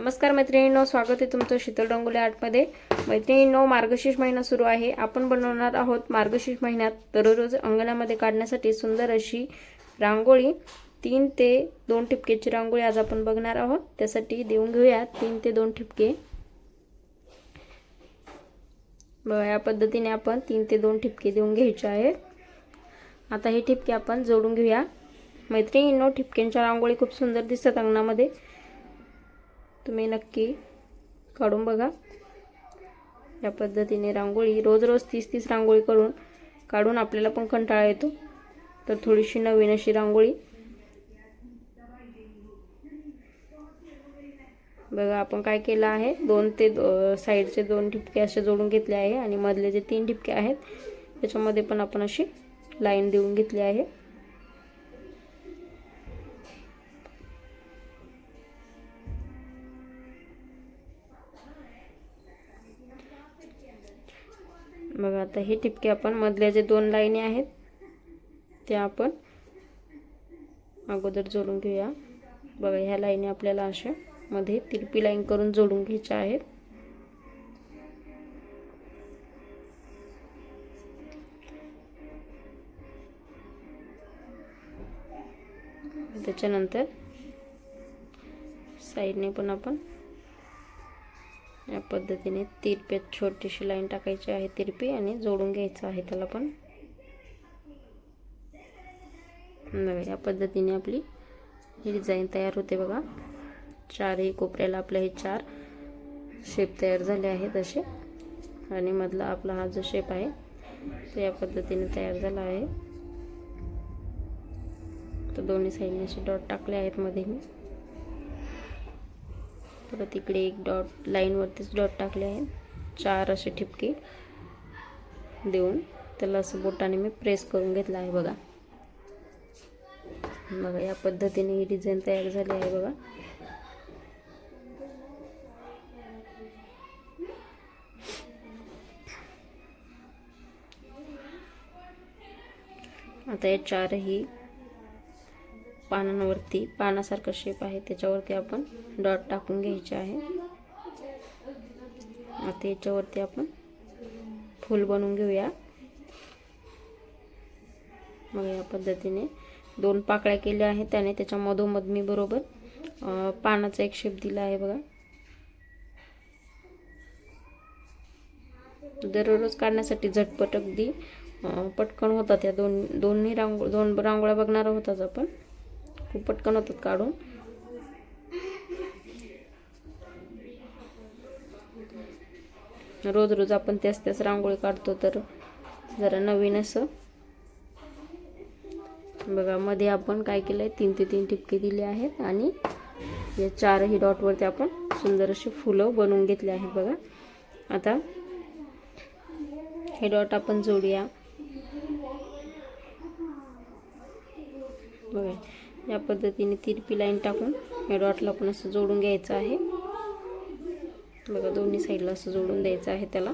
नमस्कार मैत्रिणींनो स्वागत आहे तुमचं शीतल डोंगुले आर्टमध्ये मैत्रिणींनो मार्गशीर्ष महिना सुरू आहे. आपण बनवणार आहोत मार्गशीर्ष महिन्यात दररोज अंगणामध्ये काढण्यासाठी सुंदर अशी रांगोळी. तीन ते दोन ठिपकेची रांगोळी आज आपण बघणार आहोत. त्यासाठी देऊन घेऊया तीन ते दोन ठिपके. बघा या पद्धतीने आपण तीन ते दोन ठिपके देऊन घ्यायचे आहेत. आता हे ठिपके आपण जोडून घेऊया. मैत्रिणींनो ठिपक्यांच्या रांगोळी खूप सुंदर दिसतात अंगणामध्ये. तुम्ही नक्की काढून बघा. या पद्धतीने रांगोळी रोज रोज तीस तीस रांगोळी करून काढून आपल्याला पण कंटाळा येतो. तर थोडीशी नवीन अशी रांगोळी. बघा आपण काय केलं आहे? दोन ते दो साईडचे दोन ठिपके असे जोडून घेतले आहे आणि मधले जे तीन ठिपके आहेत त्याच्यामध्ये पण आपण अशी लाईन देऊन घेतली आहे. बघा आता हे टिपके आपण मधल्या जे दोन लाईनी आहेत त्या आपण अगोदर जोडून घेऊया. बघा ह्या लाईनी आपल्याला अशा मध्ये तिरपी लाईन करून जोडून घ्यायच्या आहेत. त्याच्यानंतर साईडने पण आपण या पद्धतीने तिरप्यात छोटीशी लाईन टाकायची आहे तिरपी आणि जोडून घ्यायचं आहे त्याला पण. या पद्धतीने आपली ही डिझाईन तयार होते बघा. चारही कोपऱ्याला आपल्या हे चार शेप तयार झाले आहेत असे. आणि मधला आपला हा जो शेप आहे तो या पद्धतीने तयार झाला आहे. तर दोन्ही साईडने असे डॉट टाकले आहेत मध्ये मी परत इकडे एक डॉट लाईनवरतीच डॉट टाकले आहे. चार असे ठिपके देऊन त्याला असं बोटाने मी प्रेस करून घेतला आहे बघा. बघा या पद्धतीने ही डिझाईन तयार झाली आहे बघा. आता या चारही पानांवरती पानासारखं शेप आहे. त्याच्यावरती आपण डॉट टाकून घ्यायचे आहे. आता याच्यावरती आपण फूल बनवून घेऊया. मग या पद्धतीने दोन पाकळ्या केल्या आहेत. त्याने त्याच्या मधोमध मी बरोबर पानाचा एक शेप दिला आहे बघा. दररोज काढण्यासाठी झटपट अगदी पटकन होतात या दोन दोन्ही रांगो दोन रांगोळ्या बघणार होताच आपण. खूप पटकन होतात काढून रोज रोज आपण त्याच त्याच रांगोळी काढतो तर जरा नवीन असं. बघा मध्ये आपण काय केलं आहे तीन ते तीन टिपके दिले आहेत आणि या चारही डॉटवरती आपण सुंदर अशी फुलं बनवून घेतली आहेत बघा. आता हे डॉट आपण जोडूया. बघा. या पद्धतीने तिरपी लाईन टाकून या डॉटला पण असं जोडून घ्यायचं आहे. बघा दोन्ही साईडला असं जोडून द्यायचं आहे त्याला.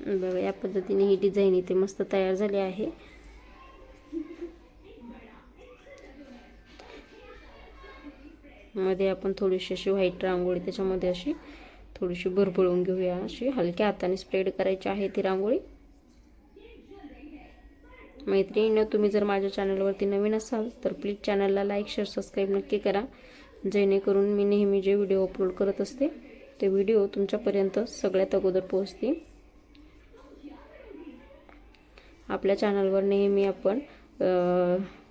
बघा या पद्धतीने ही डिझाईन इथे मस्त तयार झाली आहे. मध्ये आपण थोडीशी अशी व्हाईट रांगोळी त्याच्यामध्ये अशी थोडीशी भरभळून घेऊया अशी. हलक्या हाताने स्प्रेड करायची आहे ती रांगोळी. मैत्रिणीनं तुम्ही जर माझ्या चॅनलवरती नवीन असाल तर प्लीज चॅनलला लाईक शेअर सबस्क्राईब नक्की करा. जेणेकरून मी नेहमी जे व्हिडिओ अपलोड करत असते ते व्हिडिओ तुमच्यापर्यंत सगळ्यात अगोदर पोहोचतील. आपल्या चॅनलवर नेहमी आपण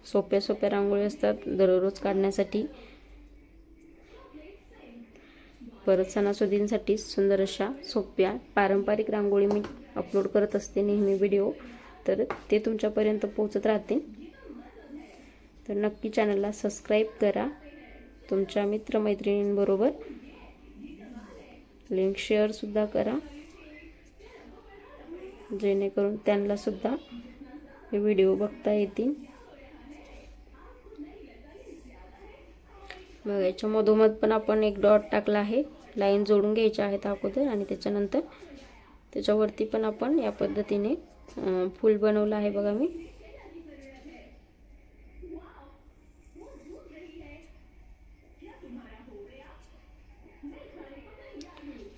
सोप्या सोप्या रांगोळी असतात दररोज काढण्यासाठी. परत सणासुदींसाठी सुंदर अशा सोप्या पारंपरिक रांगोळी मी अपलोड करत असते नेहमी व्हिडिओ तर ते तुमच्यापर्यंत पोहोचत राहतील. तर नक्की चॅनलला सबस्क्राईब करा. तुमच्या मित्रमैत्रिणींबरोबर लिंक शेअरसुद्धा करा. जेणेकरून त्यांनासुद्धा हे व्हिडिओ बघता येतील. मग याच्या मधोमध पण आपण एक डॉट टाकला आहे. लाईन जोडून घ्यायच्या आहेत अगोदर आणि त्याच्यानंतर त्याच्यावरती पण आपण या पद्धतीने फूल बनवलं आहे बघा मी.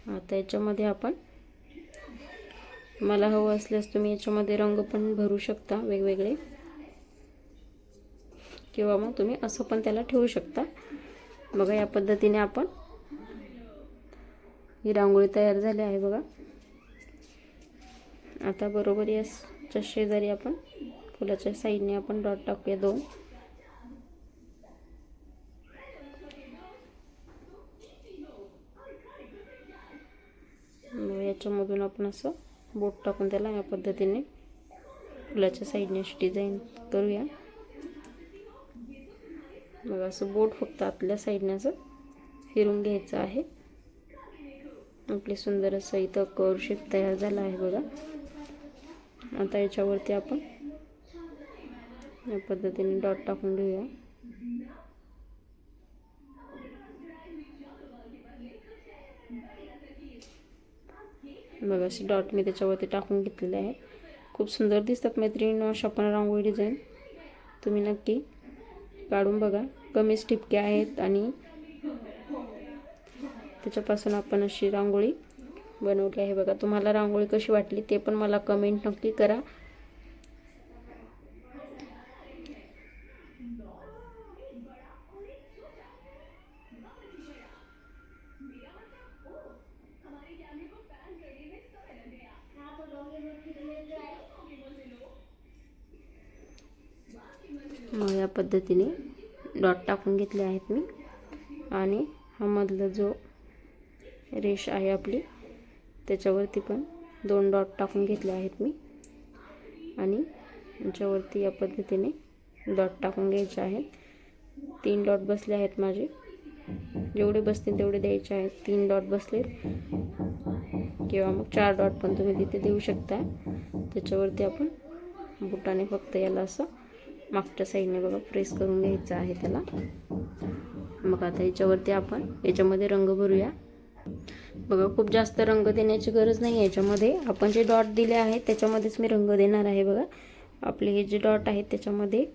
आता याच्यामध्ये आपण मला हवं असल्यास तुम्ही याच्यामध्ये रंग पण भरू शकता वेगवेगळे. किंवा मग तुम्ही असं पण त्याला ठेवू शकता. बघा या पद्धतीने आपण ही रांगोळी तयार झाली आहे बघा. आता बरोबर याच्या शेजारी आपण फुलाच्या साईडने आपण डॉट टाकूया दोन. मग याच्यामधून आपण असं बोट टाकून त्याला या पद्धतीने फुलाच्या साईडने अशी डिझाईन करूया. मग असं बोट फक्त आतल्या साईडने असं फिरून घ्यायचं आहे. आपले सुंदर असं इथं कर्व शेप तयार झाला आहे बघा. आता याच्यावरती आपण या पद्धतीने डॉट टाकून घेऊया. बघा असे डॉट मी त्याच्यावरती टाकून घेतलेले आहे. खूप सुंदर दिसतात मैत्रिणी अशा पण रांगोळी डिझाईन तुम्ही नक्की काढून बघा. कमीच ठिपके आहेत आणि त्याच्यापासून आपण अशी रांगोळी बनवली आहे बघा. तुम्हाला रांगोळी कशी वाटली ते पण मला कमेंट नक्की करा. मग या पद्धतीने डॉट टाकून घेतले आहेत मी. आणि हा मधला जो रेष आहे आपली त्याच्यावरती पण दोन डॉट टाकून घेतले आहेत मी. आणि याच्यावरती या पद्धतीने डॉट टाकून घ्यायचे आहेत. तीन डॉट बसले आहेत माझे. जेवढे बसतील तेवढे द्यायचे आहेत. तीन डॉट बसले किंवा मग चार डॉट पण तुम्ही तिथे देऊ शकता. त्याच्यावरती आपण बुटाने फक्त याला असं मागच्या साईडने बघा प्रेस करून घ्यायचं आहे त्याला. मग आता याच्यावरती आपण याच्यामध्ये रंग भरूया. बघा खूप जास्त रंग देण्याची गरज नाही याच्यामध्ये. आपण जे डॉट दिले आहेत त्याच्यामध्येच मी रंग देणार आहे बघा. आपले हे जे डॉट आहेत त्याच्यामध्ये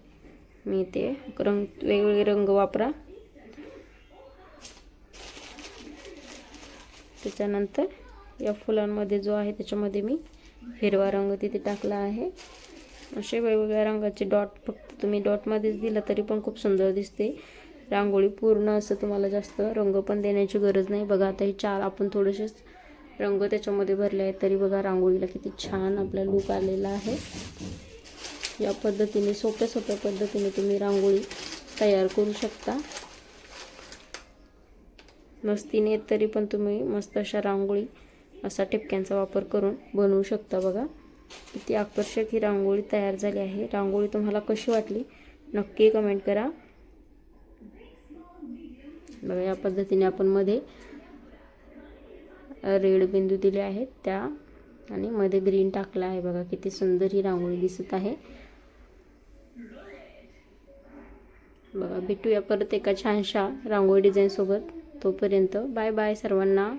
मी ते रंग वेगवेगळे रंग वापरा. त्याच्यानंतर या फुलांमध्ये जो आहे त्याच्यामध्ये मी हिरवा रंग तिथे टाकला आहे. असे वेगवेगळ्या रंगाचे डॉट फक्त तुम्ही डॉटमध्येच दिलं तरी पण खूप सुंदर दिसते. रांगोळी पूर्ण असं तुम्हाला जास्त रंग पण देण्याची गरज नाही. बघा आता हे चार आपण थोडेसेच रंग त्याच्यामध्ये भरले आहेत. तरी बघा रांगोळीला किती छान आपला लूक आलेला आहे. या पद्धतीने सोप्या सोप्या पद्धतीने तुम्ही रांगोळी तयार करू शकता. नसतीने तरी पण तुम्ही मस्त अशा रांगोळी असा ठिपक्यांचा वापर करून बनवू शकता बघा. किती आकर्षक ही रांगोळी तयार झाली आहे. रांगोळी तुम्हाला कशी वाटली? नक्की कमेंट करा. बघा या पद्धतीने आपण मध्ये रेड बिंदू दिले आहेत त्या आणि मध्ये ग्रीन टाकला आहे. बघा किती सुंदर ही रांगोळी दिसत आहे. बघा भेटूया परत एका छानशा रांगोळी डिझाईनसोबत तोपर्यंत बाय बाय सर्वांना.